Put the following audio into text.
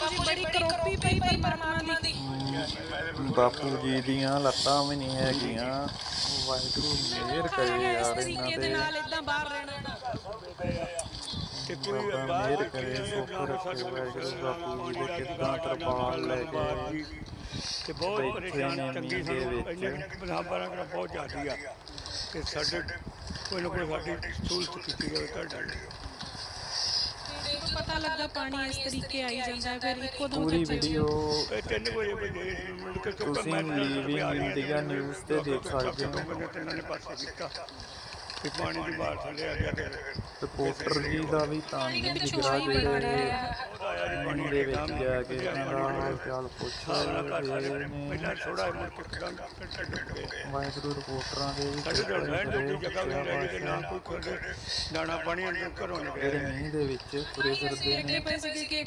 ਬਾਪੂ ਜੀ ਬੜੀ ਕਰੋਪੀ ਪਈ ਪਰਮਾਤਮਾ ਦੀ। ਬਾਪੂ ਜੀ ਦੀਆਂ ਲੱਤਾਂ ਵੀ ਨਹੀਂ ਹੈਗੀਆਂ। ਵਾਹਿਗੁਰੂ ਮਿਹਰ ਕਰੇ ਇਸ ਯਾਰ ਤਰੀਕੇ ਇਹਨਾਂ ਦੇ ਨਾਲ ਇਦਾਂ ਬਾਹਰ ਰਹਿਣਾ। ਤੇ ਕੋਈ ਬਾਹਰ ਮਿਹਰ ਕਰੇ ਸੁੱਖ ਰੱਖੇ ਵਾਹਿਗੁਰੂ ਬਾਪੂ ਜੀ ਦੇ ਕਿੱਦਾਂ ਤਰਪਾਲ ਲੈ ਕੇ ਤੇ ਬਹੁਤ ਪਰੇਸ਼ਾਨ ਸਾਨੂੰ ਵਿੱਚ। ਇੰਨੇ ਕਿ ਬਣਾ ਬਾਰਾਂ ਕਰ ਬਹੁਤ ਜ਼ਿਆਦੀ ਆ। ਤੇ ਸਾਡੇ ਕੋਈ ਨਾ ਕੋਈ ਸਾਡੀ ਸਹੂਲਤ ਕੀਤੀ ਜਾਵੇ ਤੁਹਾਡੇ ਲਈ ਜਦੋਂ ਪਤਾ ਲੱਗਾ ਪਾਣੀ ਇਸ ਤਰੀਕੇ ਆਈ ਜਾਂਦਾ ਹੈ ਫਿਰ ਇੱਕੋ ਦਮ ਪੂਰੀ ਵੀਡੀਓ ਇਹ ਤਿੰਨ ਵਜੇ ਵਜੇ ਮੁੜ ਤੁਸੀਂ ਮੈਂ leaving India news ਤੇ ਦੇਖ ਸਕਦੇ ਹੋ। ਤਿੰਨਾਂ ਨੇ ਪਾਸੇ ਕੀਤਾ ਤੇ ਪਾਣੀ ਦੀ ਬਾਹਰ ਥੱਲੇ ਆ ਗਿਆ ਤੇ ਰਿਪੋਰਟਰ ਜੀ ਦਾ ਵੀ ਧੰਨ ਜਿਗਰਾ ਦੇ ਮਨ ਦੇ ਵਿੱਚ ਜਾ ਕੇ ਹਾਲ ਚਾਲ ਪੁੱਛ ਪਹਿਲਾਂ ਥੋੜਾ ਮੁੜ ਕੇ ਕਰਾਂ ਡੁੱਬ ਗਏ ਵਾਹਿਗੁਰੂ ਰਿਪੋਰਟਰਾਂ ਦੇ ਵੀ ਸਾਡੇ ਕੋਲ ਰਹਿਣ ਦੀ ਜਗ੍ਹਾ ਵੀ ਨਹੀਂ ਰਹੀ ਤੇ ਨਾ ਕੋਈ ਖੁਦ ਦਾਣਾ ਪਾਣੀ ਅੰਦਰ ਘਰੋਂ ਨਿਕਲੇ ਮੀਂਹ ਦੇ ਵਿੱਚ ਫਿਰਦੇ ਦੇਖਦੇ ਨੇ।